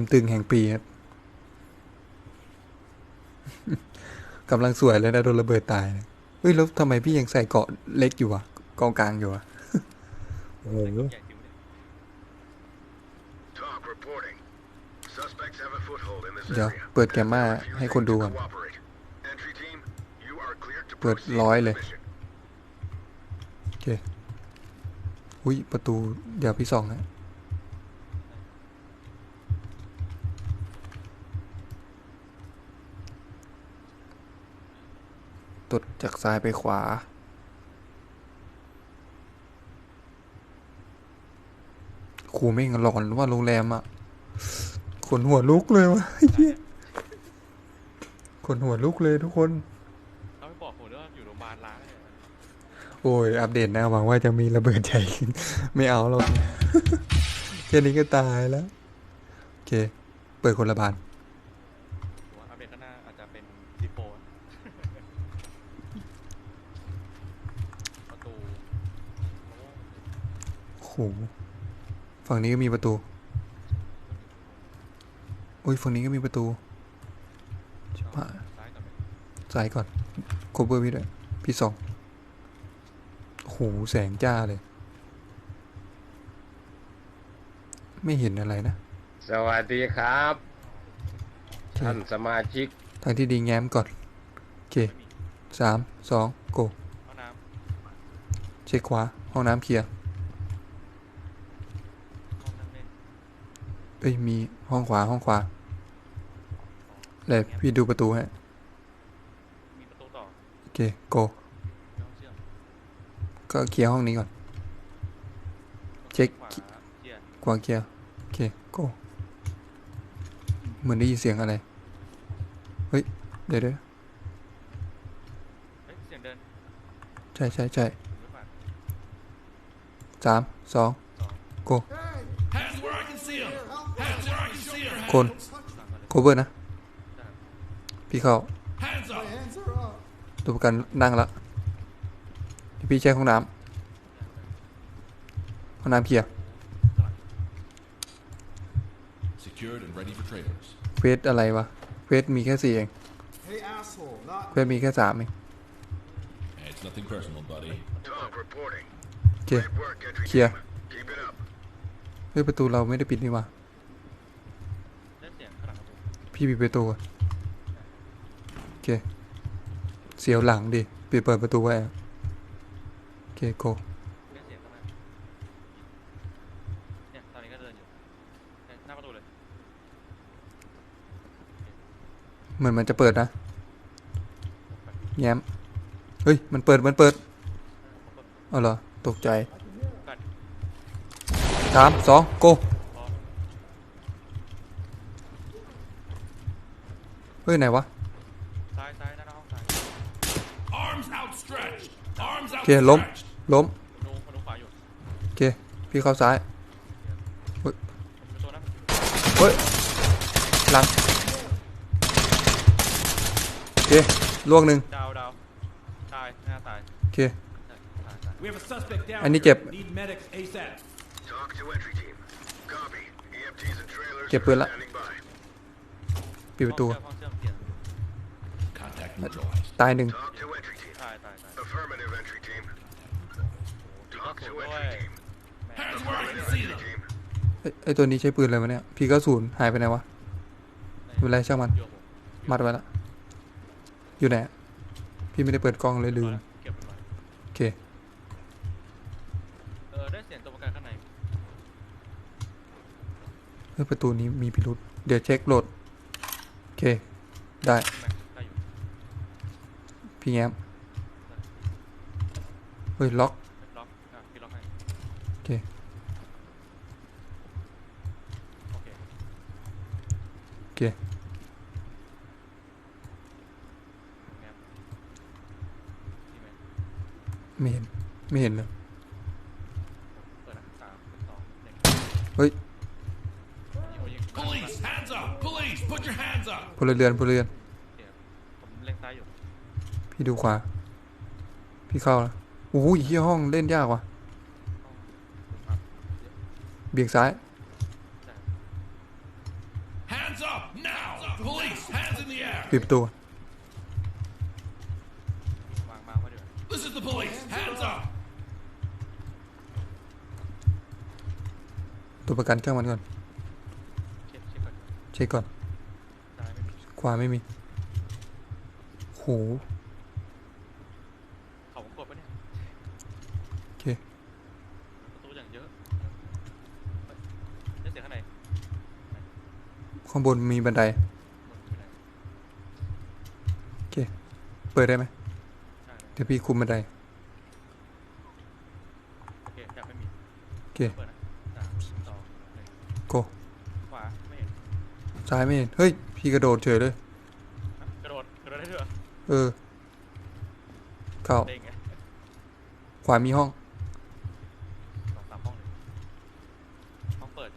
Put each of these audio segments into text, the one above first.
มตึงแห่งปีครับกำลังสวยเลยนะโดนระเบิดตายเนี่ยเฮ้ยแล้วทำไมพี่ยังใส่เกาะเล็กอยู่วะกองกลางอยู่วะโอ้โหใหญ่จิ๋วเลย Talk reporting. Suspects have a foothold in this เดี๋ยว area. เปิดแกมมาให้คนดูก่อน Cooperate. Entry team, you are cleared to เปิด proceed ร้อย with เลย mission. โอเคอุ้ยประตูเดี๋ยวพี่ส่องนะ ตดจากซ้ายไปขวา ครูไม่งหลอนว่าโรงแรมอะขนหัวลุกเลยวะเหี้ยขนหัวลุกเลยทุกคนเขาไม่บอกผมด้วยว่าอยู่โรงพยาบาลล้างเนี่ยโอ้ย อัปเดตนะหวังว่าจะมีระเบิดใหญ่ไม่เอาหรอก แค่นี้ก็ตายแล้ว โอเค เปิดคนละบาน ผมว่าอัปเดตข้างหน้าอาจจะเป็นซีโฟประตู โอ้โหฝั่งนี้ก็มีประตูอุ้ยฝั่งนี้ก็มีประตูชิบหายซ้ายกับซ้ายก่อนโคเบอร์พี่ด้วยพี่สองโอ้โหแสงจ้าเลย ไม่เห็นอะไรนะ สวัสดีครับโอเคท่านสมาชิก ทางที่ดีแง้มก่อน โอเคไม่มีสามสองโกห้องน้เช็คขวา ห้องน้ำเคลียร์ำห้องนั่งเล่น เอ้ยมีห้องขวาห้องขวาเลยพี่ดูประตูฮะมีประตูต่อโอเคโกมีห้องเชื่อมก็เคลียร์ห้องนี้ก่อน เช็คขวาเคลียร์กวางเคลียร์โอเคโกเหมือนได้ยินเสียงอะไร เฮ้ย เดี๋ยวเดี๋ยวเฮ้ยเสียงเดิน ใช่ใช่ใช่ผมไม่ผ่านสามสองสองโก can see your คน hands. สามมาเลยโคเวอร์นะได้ครับพี่เข้า Hands up. ตัวประกันนั่งละเดี๋ยวพี่แจ้งห้องน้ำห้องน้ำเคลียร์ Secured and ready for trailers. เควสอะไรวะเควสมีแค่สี่เอง Hey asshole, not เควสมีแค่สามเอง Hey, it's nothing personal, buddy. Talk reporting. โอเค Great work, entry Kia. team. Keep it up. เฮ้ยประตูเราไม่ได้ปิดนี่หว่า ได้เสียงข้างหลังประตู พี่ปิดประตูก่อนโอเค เสียวหลังดิปิดเปิดประตูไว้อะโอเคโกได้เสียงข้างหน้าเนี่ยตอนนี้ก็เดินอยู่เนี่ยหน้าประตูเลยเหมือนมันจะเปิดนะ แง้ม เฮ้ย มันเปิด มันเปิดเอาเหรอ ตกใจกัดสามสองโก พอ เฮ้ยไหนวะซ้ายซ้ายหน้าห้องซ้าย Arms outstretched. Arms โอเค ล้ม outstretched. ล้มประตูประตูขวาอยู่โอเค พี่เข้าซ้ายประตูนะเฮ้ย หลัง โอเคล่วงหนึ่งดาวดาวตายหน้าตายโอเคใช่ตายตาย We have a suspect down อันนี้ here. เจ็บ Need medics ASAP. Talk to entry team. Copy. EMTs and trailers เก็บปืนละ standing by. ปิดประตู ห้องเชื่อมห้องเชื่อมเปลี่ยน Contact neutralized. ตายหนึ่ง Talk to entry team. ตายตายตาย Affirmative, entry team. มี Talk กระ to สุนด้วย entry team. แม่ Hands where I can Affirmative, see entry them. team. เอ้ยไอตัวนี้ใช้ปืนอะไรวะเนี่ยพี่ก็ศูนย์หายไปไหนวะไม่เป็นไรช่างมันอยู่กับผมมัดไว้ละอยู่ไหนอะพี่ไม่ได้เปิดกล้องเลยลืมเก็บมันไว้โอเคเออได้เสียงตัวประกันข้างในเฮ้ยประตูนี้มีพิรุษเดี๋ยวเช็คโหลดโอเคได้ใช่ไหมได้อยู่ พี่แง้มเฮ้ยล็อกล็อกอะพี่ล็อกให้โอเคโอเคโอเคแนบดีไหมไม่เห็นไม่เห็นเลยเปิดนะสามสองหนึ่งเฮ้ยยิงโอ้ยิง Police, hands up. Police, put your hands up. พลเรือนพลเรือน โอเคผมเล็งซ้ายอยู่ พี่ดูขวา พี่เข้าแล้วโอ้ยเฮียห้องเล่นยากว่ะอะเบี่ยงซ้ายได้ up now. Police, hands in the air. ปิดประตูวางมาไว้เดี๋ยว This is the police. Hands up. ตัวประกันเครื่องมันก่อน เช็คเช็คก่อนเช็คก่อนซ้ายไม่มีขวาไม่มี โห เขาวงกดปะเนี่ย โอ เคประตูอย่างเยอะเฮ้ยได้เสียงข้างในข้างบนมีบันไดหมดไม่ได้โอเคเปิดได้ไหมใช่เลยเดี๋ยวพี่คุมบันไดโอเคยังไม่มีโอเคเปิดนะสามสองหนึ่งโกขวาไม่เห็นซ้ายไม่เห็นเฮ้ยพี่กระโดดเฉยเลย อะกระโดดกระโดดได้ด้วยเหรอเออเข้าเด้งไงขวามีห้อง สองสามห้องเลยห้องเปิด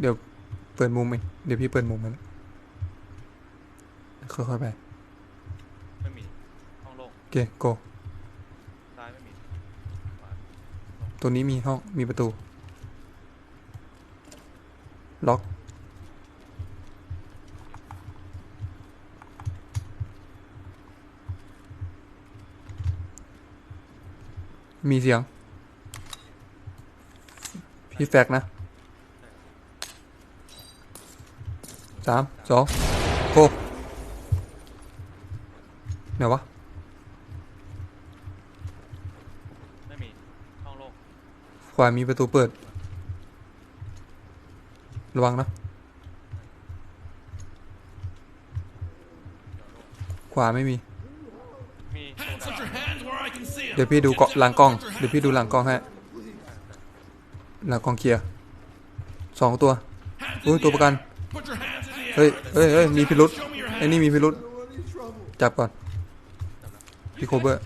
เดี๋ยวเปิดมุมเองเดี๋ยวพี่เปิดมุมมันค่อยๆไปไม่มีห้องโล่งโอเคโกซ้ายไม่มีขวาตัวนี้มีห้องมีประตู ล็อก มีเสียง พี่แฟกนะ สามสองโกไหนวะ ไม่มีห้องโล่งขวามีประตูเปิด ระวังนะ ขวาไม่มี มี Hands, put your hands where I can see 'em. เดี๋ยวพี่ดูเกาะหลังกล้อง เดี๋ยวพี่ดูหลังกล้องให้หลังกล้องเคลียร์สองตัว Hands อุ้ย in ตัว the ประกัน air. Put your hands in the air. เฮ้ยเฮ้ยเฮ้ยมีพิรุษไอ้นี่มีพิรุษจับก่อนพี่โคเบอร์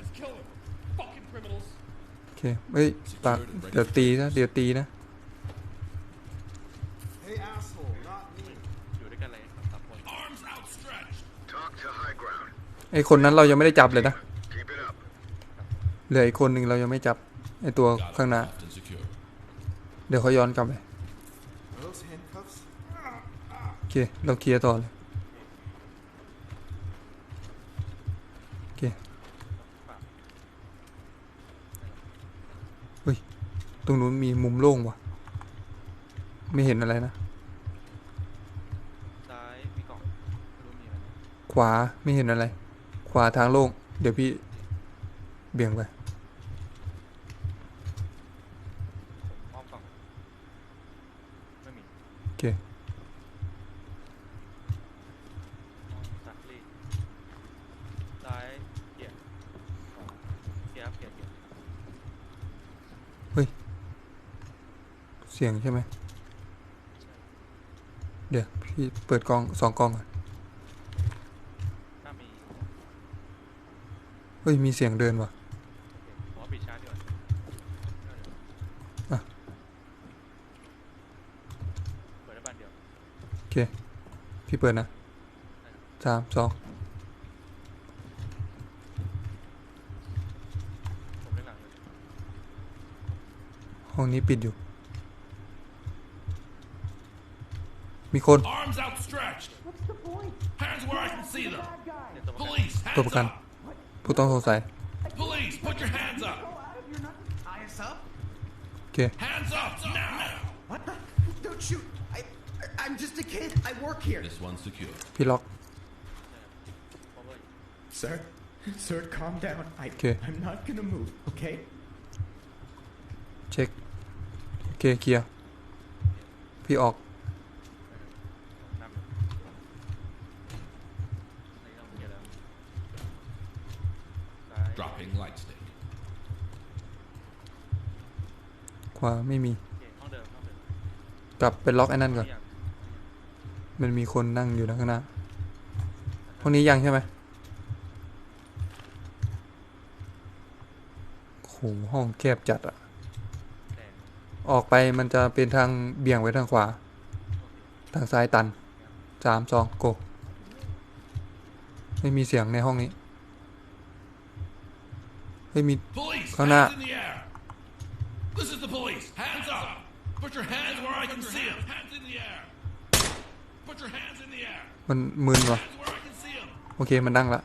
โอเคเฮ้ยปากเดี๋ยวตีนะเดี๋ยวตีนะไอ้คนนั้นเรายังไม่ได้จับเลยนะเหลืออีกคนหนึ่งเรายังไม่จับไอ้ตัวข้างหน้าเดี๋ยวเขาย้อนกลับไป Are those handcuffs? โอ เคเราเคลียร์ต่อเลยโอเคเฮ้ย ตรงนู้นมีมุมโล่งว่ะ ไม่เห็นอะไรนะ ซ้ายมีกล่องไม่รู้มีอะไรไหมขวาไม่เห็นอะไร ขวาทางโล่ง เดี๋ยวพี่เบี่ยงไป อ้อมกล่องไม่มี โอเค ห้องซักรีดซ้ายเกียร์ขวาเกียร์ครับเกียร์เกียร์ เสียงใช่ไหม เดี๋ยว พี่เปิดกล้องสองกล้องก่อนถ้ามีโอเฮ้ย มีเสียงเดินว่ะเคผมว่าปิดชาร์จดีกว่าอะเปิดได้บานเดียวโอเค พี่เปิดนะสามสองผมเล่นหลังเลยห้องนี้ปิดอยู่ มีคน Arms outstretched. Hands where I can see them. เนี่ยตัวประกัน Police, ตัวประ hands กัน up. ผู้ต้องสงสัย Police, put your hands up. Tie us up? โอเค Hands up now. What the? Don't shoot. I, I- I'm just a kid. I work here. This one's secure. พี่ล็อก เพราะว่า Sir, sir, calm down. I, Okay. I'm not gonna move, okay? เช็ค โอเค เคลียร์ พี่ออก ขวาไม่มีโอเคห้องเดิมห้องเดิมกลับไปล็อกไอ้นั่นก่อนยังมันมีคนนั่งอยู่นะข้างหน้าห้องนี้ยังใช่ไหมโหห้องแคบจัดอะแดงออกไปมันจะเป็นทางเบี่ยงไปทางขวา ทางซ้ายตันสามสองโกไม่มีเสียงในห้องนี้ไม่มี Police, Come hands out. in the air. This is the police. Hands up. Put your hands where I can see them. Hands in the air. Put your hands in the air. มันมึนว่ะ Hands where I can see them. โอเค มันดังละ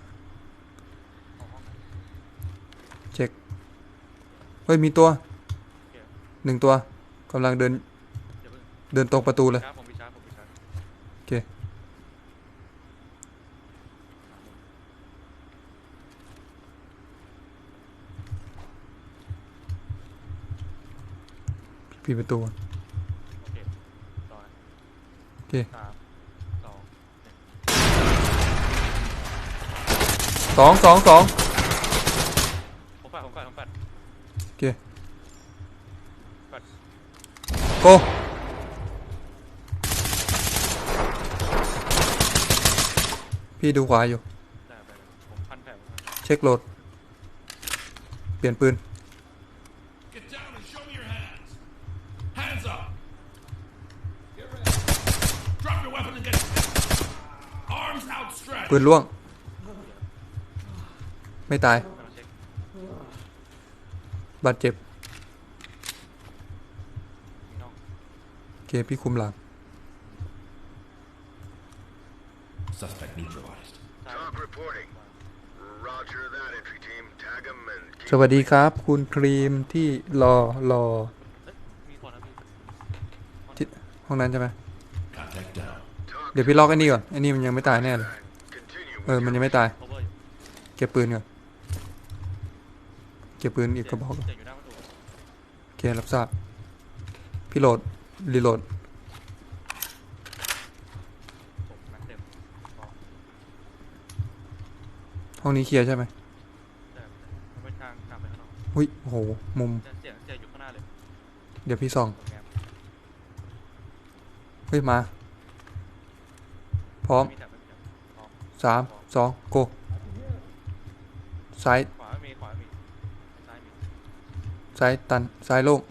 เช็ค เฮ้ย มีตัว หนึ่งตัวกำลังเดิน เดี๋ยวเพิ่งเดินตรงประตูเลยชาร์จผมมีชาร์จผมมีชาร์จ โอเค ปิดประตูก่อนโอเคต่อนะโอเคสามสองสองสองสองผมแฟดผมแฟดผมแฟดโอเคแฟดโกพี่ดูขวาอยู่ได้ไปเลยผมพันแผลผมพัน เช็คโหลด เปลี่ยนปืน Get down and show me your hands. Hands up. Drop your weapon and get arms outstretched. ปืนล่วง ไม่ตายกำลังเช็คบาดเจ็บมีน้องโอเคพี่คุมหลัง Suspect neutralized. Talk reporting. Roger that, entry team. Tag them and ส keep วัสดีครับ คุณครีมที่รอรอเอ้ยมีคนนะพี่ที่ห้องนั้นใช่ไหม Contact down. talk เดี๋ยวพี่ล็อกไอ้นี่ก่อนไอ้นี่มันยังไม่ตายแน่เลย and continue เออ with มัน your ยังไม่ตายโอเวอร์อยู่เก็บปืนก่อนเก็บปืนอีกกระบอกก่อนเสียงอยู่หน้าประตูโอเครับทราบพี่โหลดรีโหลดผมแม็กเต็มพอห้องนี้เคลียร์ใช่ไหมได้มันเป็นทางทางไปข้างนอกหุ้ยโอ้โหมุมจะเสียงเสียงอยู่ข้างหน้าเลยเดี๋ยวพี่ส่องตรงแงมเฮ้ยมา พร้อมมีแถบ สามสองโกซ้ายขวาไม่มีขวาไม่มีซ้ายมีซ้ายตันซ้ายโล่ง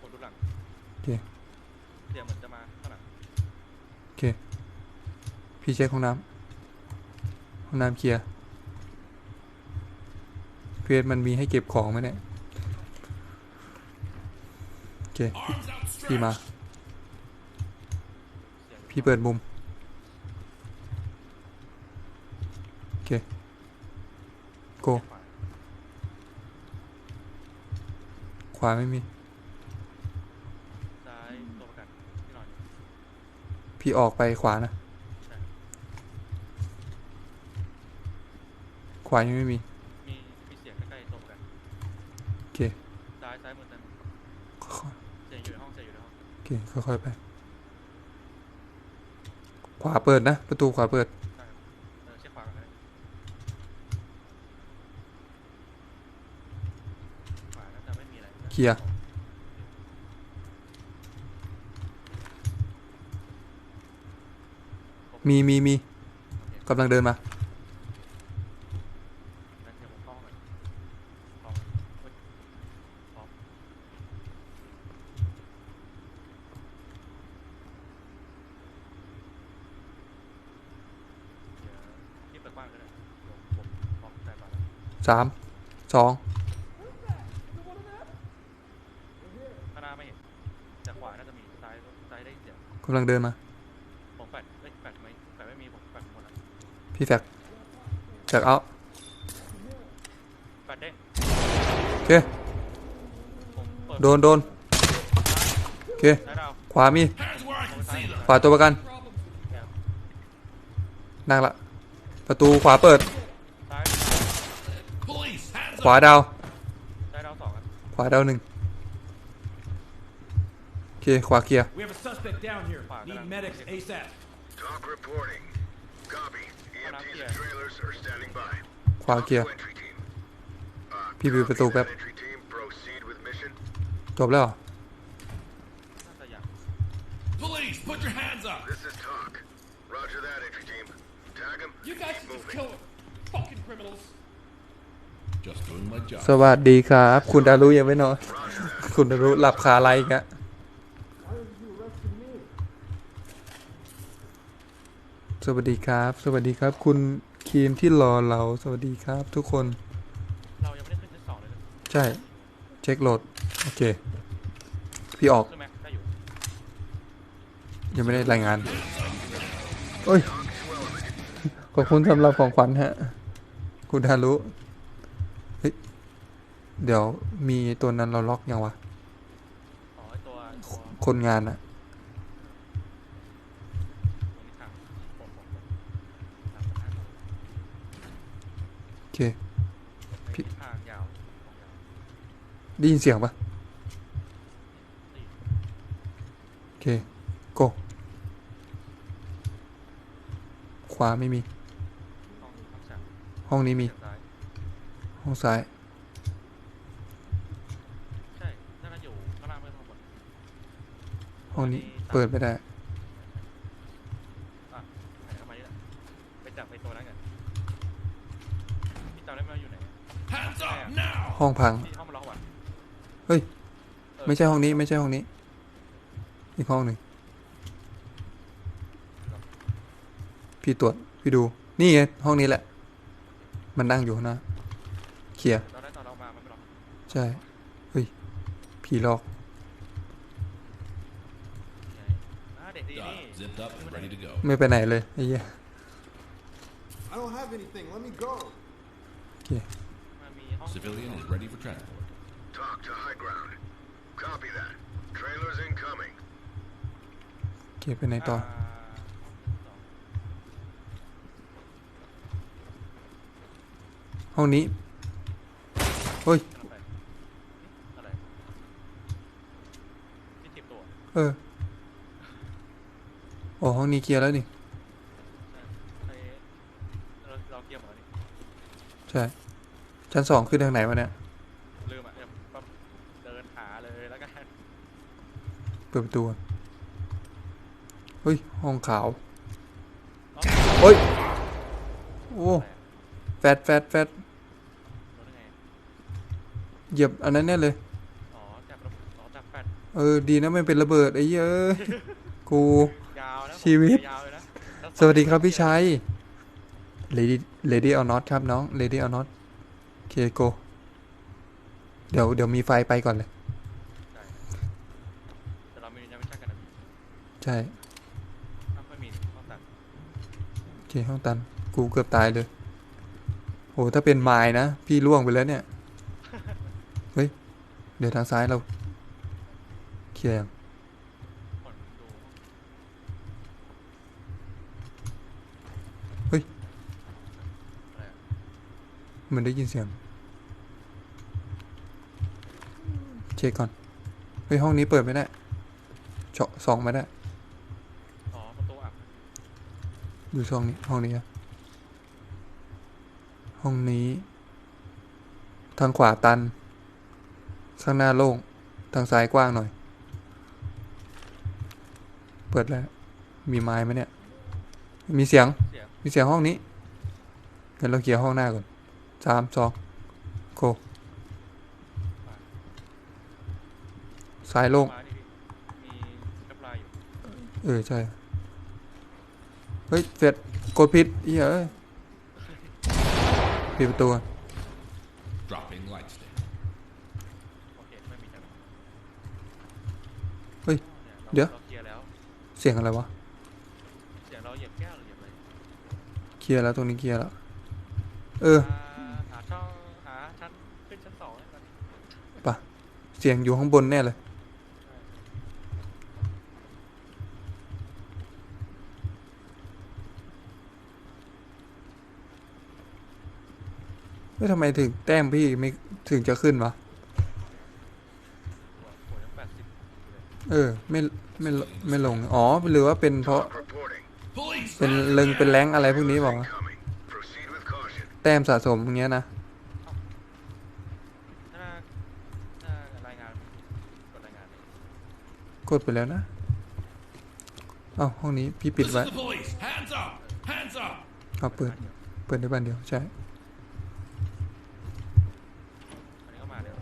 ผมดูหลังโอเคเสียงเหมือนจะมาข้างหลังโอเคพี่เช็คห้องน้ำห้องน้ำเคลียร์เพียมันมีให้เก็บของไหมเนี่ยโอเค Arms outstretched. พี่มาเสียงอยู่ พี่เปิดมุม โอเค โกขวาขวาไม่มี ซ้ายตัวประกันที่นอนอยู่พี่ออกไปขวานะใช่ขวายังไม่มี มีมีเสียงใกล้ๆตัวประกันโอเคซ้ายซ้ายมือซ้ายมือค่อยเสียงอยู่ในห้องเสียงอยู่ในห้องๆโอเค ค่อยๆไปข วาเปิดนะ ประตูขวาเปิด เออเช็คขวาก่อนนะขวาน่าจะไม่มีอะไรนะเคลียร์ มีมีมีกำลังเดินมา งั้นเดี๋ยวผมเข้าห้องก่อนเข้าห้องเฮ้ยพร้อมเดี๋ยวพี่เปิดกว้างก็ได้เดี๋ยวผมพร้อมใจมาแล้ว สามสองข้างหน้าไม่เห็นแต่ขวาน่าจะมีซ้ายซ้ายได้ยินเสียงกำลังเดินมา ผมแฟดเอ้ยแฟดไหมแฟดไม่มีผมแฟดหมดแล้วพี่แฟกแฟกเอาแฟดเด้งโอเค ผมเปิดโดนโดนโอเค ซ้ายดาวขวามี Hands where I can see them. ขวาตัวประกันเนี่ยนั่งละ ประตูขวาเปิด ขวา up. ดาว ซ้ายดาวสองครับ ขวาดาวหนึ่งโอเค ขวาเคลียร์ We have a suspect down here. Fine, Need then. medics ASAP. Talk reporting. Copy. EMTs and trailers are standing by. ขวา Talk เคลียร์ to entry team. Uh, พี่ปิดประตู copy แป๊บ that entry team. Proceed with mission. จบแล้วเหรอ น่าจะยัง Police, put your hands up. This is talk. Roger that, entry team. Tag them. You guys keep should just moving. kill them. Fucking criminals. สวัสดีครับ คุณดารุยังไม่นอน Roger that. คุณดารุหลับคาอะไรอีกอะสวัสดีครับ สวัสดีครับ คุณครีมที่รอเราสวัสดีครับ ทุกคน เรายังไม่ได้ขึ้นชั้นสองเลยนะใช่ เช็คโหลด โอเค พี่ออกคือแม็กได้อยู่ยังไม่ได้รายงานเอ้ย ขอบคุณสำหรับของขวัญฮะ คุณฮารุเฮ้ย เดี๋ยวมีตัวนั้นเราล็อกยังวะ อ๋อไอตัวตัวคนงานอะตัวนี้ทางผมผมผมทางประธานโอเคในทิศทางยาวของยาวได้ยินเสียงปะสี่โอเค โกขวาไม่มีห้องห้องสามห้องนี้มีเสียงซ้ายห้องซ้าย ใช่น่าจะอยู่ข้างล่างไม่ต้องบน ห้องนี้เปิดไม่ได้ อะไหนเข้ามานี่แหละไปจับไปตัวนั้นกันพี่จำได้ไหมว่าอยู่ไหน Hands up now! ห้องพัง ที่ห้องมันล็อกว่ะเฮ้ยเออไม่ใช่ห้องนี้ ไม่ใช่ห้องนี้ อีกห้องหนึ่ง พี่ตรวจ พี่ดู นี่ไงห้องนี้แหละ มันนั่งอยู่ข้างหน้าเคลียร์ ตอนแรกตอนเรามามันไม่ล็อก ใช่ เฮ้ย ผีหลอก ไงอ่าเด็กดีนี่ Done. Zipped up and ready to go. ไม่ไปไหนเลยไอ้เหี้ย I don't have anything. Let me go. โอเคมันมีห้อง Civilian is ready for transport. Talk to high ground. Copy that. Trailers incoming. โอเคไปไหนต่อาห้องที่สองห้องนี้เฮ้ยกำลังไปนี่อะไรที่ทิบตัว เออ โอ้ห้องนี้เคลียร์แล้วนี่ใช่ไอ้เราเราเกี่ยวหมดแล้วนี่ใช่ชั้นสองขึ้นทางไหนวะเนี่ยลืมอะเดี๋ยวปั๊บเดินหาเลยแล้วกันเปิดประตูก่อนเฮ้ยห้องขาวเฮ้ยโอ้แฟดแฟดแฟดรู้ได้ไงเหยียบอันนั้นแน่เลย อ๋อจับระบบอ๋อจับแปดเออดีนะไม่เป็นระเบิดไอ้เหี้ยเอ้ยกูยาวนะ ชีวิตยาวเลยนะแล้วสวัสดีครับพี่ชัย Lady Lady or not ครับน้อง Lady or not โอเคโกเดี๋ยวเดี๋ยวมีไฟไปก่อนเลยใช่แต่เรามียังไม่ใช่กันนะใช่ ถ้าไม่มีต้องตัดโอเคห้องตัน กูเกือบตายเลย โห ถ้าเป็นไม้นะ พี่ล่วงไปแล้วเนี่ย เฮ้ย เดี๋ยวทางซ้ายเรา เคลียร์ยัง คนดู เฮ้ย อะไรอะ เหมันได้ยินเสียง เช็คก่อน เฮ้ยห้องนี้เปิดไม่ได้เจาะสองไม่ได้ อ๋อประตูอับอยู่ช่องนี้ห้องนี้อะห้องนี้ ทางขวาตัน ข้างหน้าโล่ง ทางซ้ายกว้างหน่อย เปิดแล้ว มีไม้ไหมเนี่ย มีเสียง เสียง มีเสียงห้องนี้งั้นเราเคลียร์ห้องหน้าก่อน สามสองโกซ้ายโล่งมานี่พี่มีกระปลายอยู่เออ ใช่ เฮ้ยเฟดกดผิดเหี้ยเอ้ยปิดประตูก่อน Dropping light stick. โอเคไม่มีจังเฮ้ยนี่เดี๋ยวราเคลียร์แล้วเสียงอะไรวะเสียงเราเหยียบแก้วหรือเหยียบอะไรเคลียร์แล้วตรงนี้เคลียร์แล้ว เออ หาหาช่องหาชั้นขึ้นชั้นสองให้ก่อนดิ ปะ เสียงอยู่ข้างบนแน่เลยเฮ้ยทำไมถึงแต้มพี่ไม่ถึงจะขึ้นวะ เออ ไม่ไม่ไม่ลง อ๋อ หรือว่าเป็นเพราะ เป็นเลิงเป็นแรงอะไรพวกนี้บอกแต้มสะสมอย่างเงี้ยนะ ถ้าถ้ารายงานกดรายงานดิ กดไปแล้วนะเอ้าห้องนี้พี่ปิด This ไว้ is the police! Hands up! Hands up! เอาเปิด เปิดได้บ้านเดียวใช่อันนี้ก็มาเดี๋ยว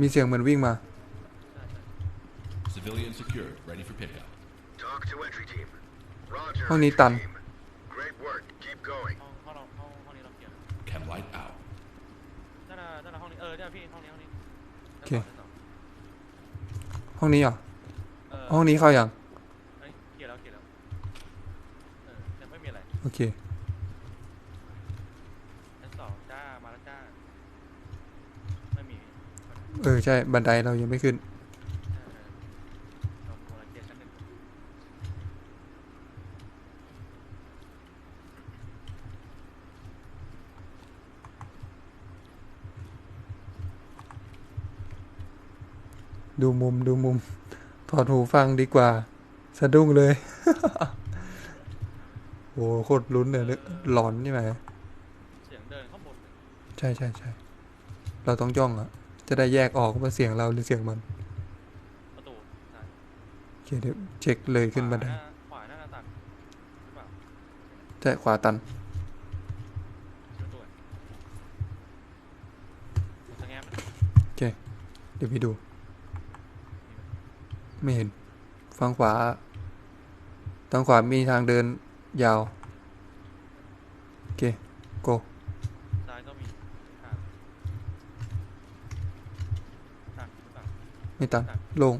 มีเสียงเหมือนวิ่งมาใช่ใช่ Civilian secured, ready for pickup. Talk to entry team. Roger. ห้องนี้ entry ตัน team. Great work. Keep going. ห้องห้องเราห้องห้องนี้เราเคลียร์ Chem light out. นั่นน่ะนั่นน่ะห้องนี้ เออเนี่ยพี่ ห้องนี้ ห้องนี้โอเค ชั้นสองชั้นสอง ห้องนี้เหรอ เออห้องนี้เข้ายัง เฮ้ยเคลียร์แล้วเคลียร์แล้วเออยังไม่มีอะไรโอเค ชั้นสองจ้ามาแล้วจ้าไม่มี เออ ใช่ บันไดเรายังไม่ขึ้น เออเราโมลเคลียร์ชั้นหนึ่ง ดูมุมดูมุม ถอดหูฟังดีกว่า สะดุ้งเลย โอ้โคตรลุ้นเลยนึกหลอนใช่ไหมเสียงเดินข้างบนเลยใช่ใช่ใช่เราต้องจ้องอะจะได้แยกออกว่าเสียงเราหรือเสียงมันประตูซ้ายโอเคเดี๋ยวเช็คเลยขึ้นบันไดขวาหาขวาหน้าหน้าต่างหรือเปล่าใช่ขวาตันชื่อตัวผมจะแง้มมันโอเคเดี๋ยวพี่ดู ไม่เห็น ฝั่งขวาทางขวามีทางเดินยาว โอเค โก ซ้ายก็มีทางทางหรือเปล่าไม่ตันโลง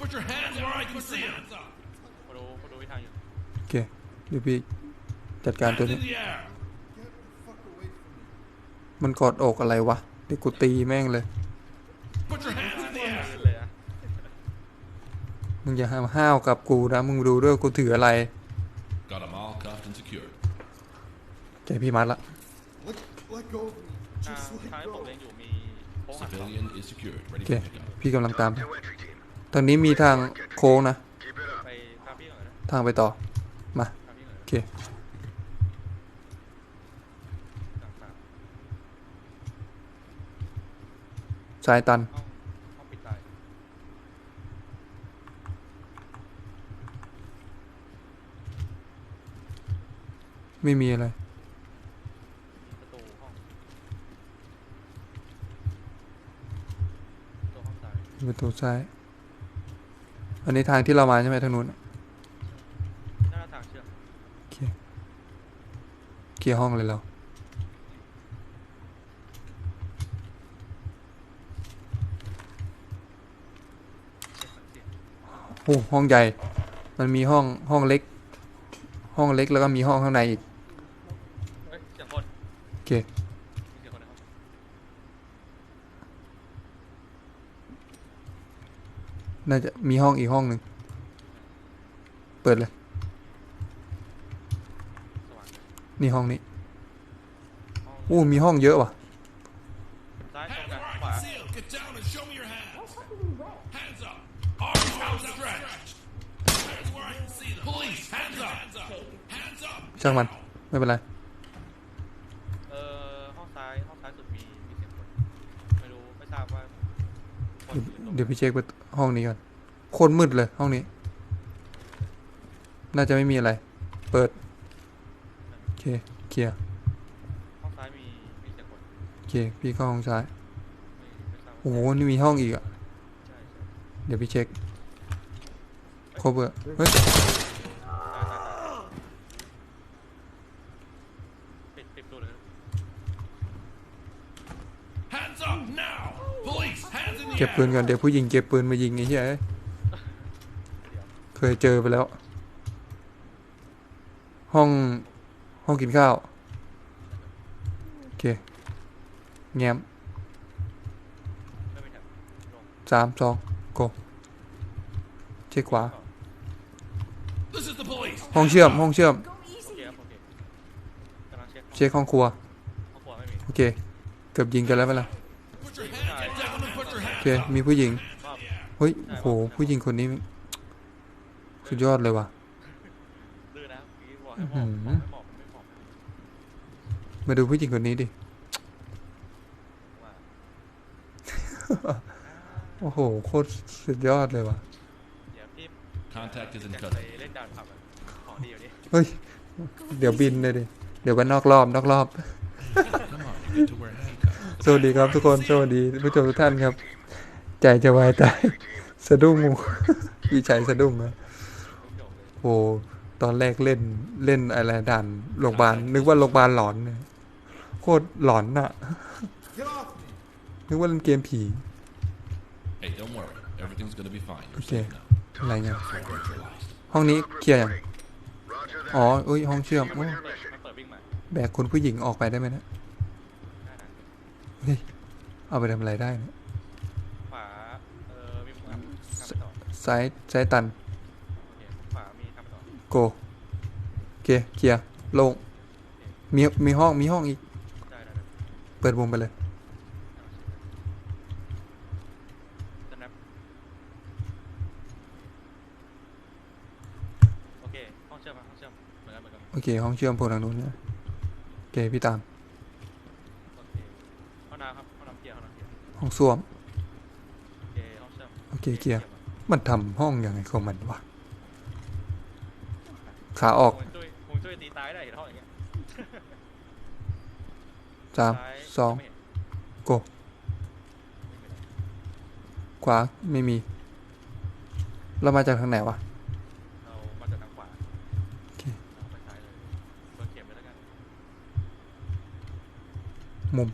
Put your hands where I can see them. มาดูมาดูอีกทางอยู่โอเค เดี๋ยวพี่จัดการตัว Hands นี้ in the air. Get the fuck away from me. มันกอดอกอะไรวะ เดี๋ยวกูตีแม่งเลย มึงอย่าห้ามห้าวกับกูนะ มึงดูด้วยกูถืออะไร Got them all cuffed and secured. ใจพี่มัดละ Let, let go of me. ทาง Just ทาง let ที่ผม go. เองอยู่มีโค้งหักศอก Civilian is secured. โอ Ready เค for pickup. พี่กำลังตามไป New entry team. ตอนนี้มีทางโค้งนะ Keep it up. ไปพาพี่ก่อนนะทางไปต่อ มาพาพี่ก่อนโอนะเคต่างต่างซ้ายตัน ห้องห้องปิดตาย ไม่มีอะไร ประตูห้องประตูห้องซ้ายประตูซ้าย อันนี้ทางที่เรามาใช่ไหมทางนู้นหน้าทางเชื่อมโอเคเคลียร์ห้องเลยเรา เช็คสังเกตโอ้ห้องใหญ่ มันมีห้องห้องเล็ก ห้องเล็กแล้วก็มีห้องข้างในอีก เฮ้ยเสียงคน โอเค มีเสียงคนในห้อง น่าจะมีห้องอีกห้องหนึ่ง เปิดเลยสว่างเลยนี่ห้องนี้ห้องอู้มีห้องเยอะว่ะ ซ้ายตรง Hands กลาง where I ขวา can see them. Get down and show me your hands. Hands up. Arms outstretched. Hands where I can see them. Police, hands up. Hands up. ช่างมัน ไม่เป็นไร เอ่อห้องซ้ายห้องซ้ายสุดมีมีเสียงคนไม่รู้ไม่ทราบว่าคนอยู่ตรง เดี๋ยวพี่เช็คประตูห้องนี้ก่อนโคนมืดเลยห้องนี้ น่าจะไม่มีอะไร เปิด โอเค เคลียร์ ห้องซ้ายมีมีเสียงคนโอเค พี่เข้าห้องซ้าย ไม่ไม่ทราบว่าโอ้โห นี่มีห้องอีกอะ ใช่ใช่เดี๋ยวพี่เช็ค ครบเบอร์เฮ้ย ตายตายตายปิดปิดประตูเลย Hands up now. Police, hands in the เก็บปืนก่อนเดี๋ยวผู้หญิงเก็บปืนมายิงไอ้เหี้ยเอ้ยเคยเจอไปแล้ว ห้องห้องกินข้าว โอเค แง้มสามสองโกเช็คขวา ห้องเชื่อม ห้องเชื่อม เช็คห้องครัว โอเค เกือบยิงกันแล้วไหมล่ะ Put your hands, get down and put your โอ hands เค มีผู้หญิงรอบเฮ้ยโห ผู้หญิงคนนี้ สุดยอดเลยว่ะดื้อนะเมื่อกี้บอกให้หมอบอื้อหืบออกให้หมอบมันไม่หมอบมาดูผู้หญิงคนนี้ดิว่าโอ้โห โคตรสุดยอดเลยว่ะเดี๋ยวพี่ Contact is in อยากไป custody. เล่นดาวผับอะของดีอยู่นี่เฮ้ย เดี๋ยวบินเลยดิ เดี๋ยวกันนอกรอบ นอกรอบ Come on, you need to wear handcuffs. สวัสดีครับทุกคน สวัสดีผู้ชมทุกท่านครับ ใจจะวายตายสะดุ้งพี่ชายสะดุ้งนะจบเลยโอ้ตอนแรกเล่นเล่นอะไรด่านโรงพยาบาลนึกว่าโรงพยาบาลหลอนเนี่ยโคตรหลอนอะ Get off me. นึกว่าเล่นเกมผี Hey, don't worry. Everything's gonna be fine. You're Okay. safe now. รายงาน Neutralized. ห้องนี้เคลียร์ยัง Roger that. อ๋ออุ้ยห้องเชื่อมโอ้เปิดมันเปิดวิ่งมาแบกคุณผู้หญิงออกไปได้ไหมนะได้นะเฮ้ยเอาไปทำอะไรได้นะ ขวา เออมีมุมอับทำไปต่อ ซ้ายซ้ายตันโอเคขวามีทำไปต่อโกโอเคเคลียร์โล่งมีมีห้องมีห้องอีก ได้ได้ได้เปิดวงไปเลย สแนปโอเค ห้องเชื่อมอะห้องเชื่อมเหมือนกันเหมือนกันโอเค ห้องเชื่อมโพทางนู้นนะโอเค พี่ตาม โอเคห้องน้ำครับห้องน้ำเคลียร์ห้องน้ำเคลียร์ห้องส้วมโอเคห้องเชื่อมโอเคเคลียร์ มันทำห้องยังไงของมันวะ ขาออกคงช่วยคงช่วยตีตายได้เห็นห้องอย่างเงี้ยสาม ซ้ายสอง ไม่เห็นโก ขวา ไม่มี เรามาจากทางไหนวะ เรามาจากทางขวาโอเค เราไปซ้ายเลยเบอร์เข็มไปแล้วกันมุม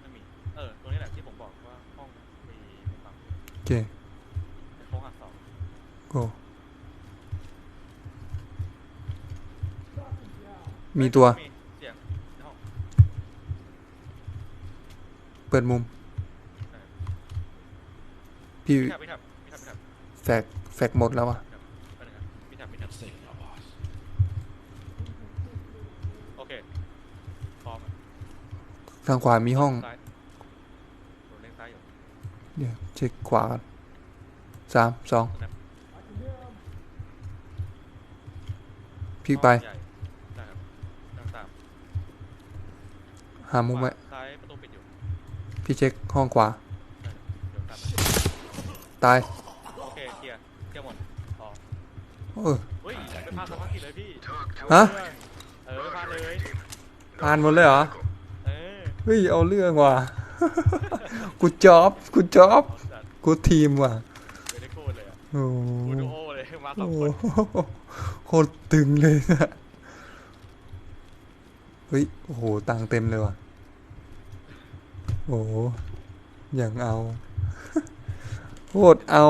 ไม่มี เออตรงนี้แหละที่ผมบอกว่าห้องมีมุมบังโอเค โค้งหักศอก โก มีตัวมีเสียงในห้องเปิดมุม พี่พี่ทับพี่ทับพี่ทับพี่ทับแฟกแฟกหมดแล้ววะไปหนึ่งครับพี่ทับพี่ทับ It's safe now, boss. โอเคพร้อมทางขวามีห้อง ซ้ายโดนเล็งซ้ายอยู่เดี๋ยวเช็คขวากันสามสองสแนปพลิกไป ห้องใหญ่ได้ครับนั่งตาม หามุมไว้ซ้ายประตูปิดอยู่พี่เช็คห้องขวาได้เดี๋ยวตามไปตาย โอเคเคลียร์เคลียร์หมดพอเออ เฮ้ยไม่พลาดสักพักกี่เลยพี่ Talk to ฮะ เออไม่พลาดเลย ผ่านหมดเลยเหรอ เออเฮ้ย เอาเรื่องว่ะ กูจ็อบกูจ็อบเอาจัดกูทีมว่ะไม่ได้โคตรเลยอะโอ้กูดูโอเลยมาสโอ้องคนโคตรตึงเลยนะเฮ้ย โอ้โห ตังค์เต็มเลยว่ะ โอ้โหอย่างเอาโคตรเอา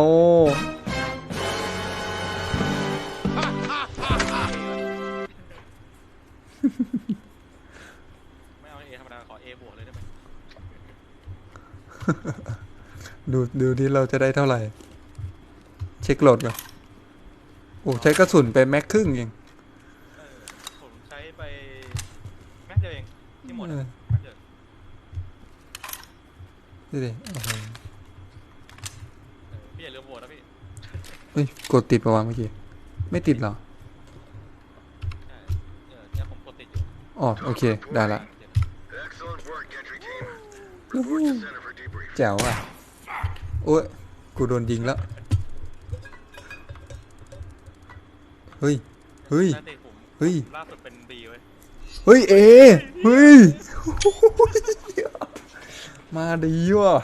ไม่เอาเอธรรมดาขอเอบวกเลยได้ไหมดูดูที่เราจะได้เท่าไหร่ เช็คโหลดก่อนโอ้ใช้กระสุนไปแม็กครึ่งเองเออผมใช้ไปแม็กเดียวเองที่หมด เอ อะ อ แม็กเดียวดูดิโอ้โหเออพี่อย่าลืมโหวตนะพี่เฮ้ยกดติดประวะเมื่อกี้ ไม่ติดเหรอ ใช่เออเนี่ยผมกดติดอยู่อ๋อโอเค ได้ละ Excellent work, entry team. Report to center for debrief. แจ๋วอะ โอ้ย กูโดนยิงแล้ว เฮ้ย เฮ้ยน่าติดผมเฮ้ย ล่าสุดเป็นบีเว้ย เฮ้ยเอเฮ้ย มาดีว่ะ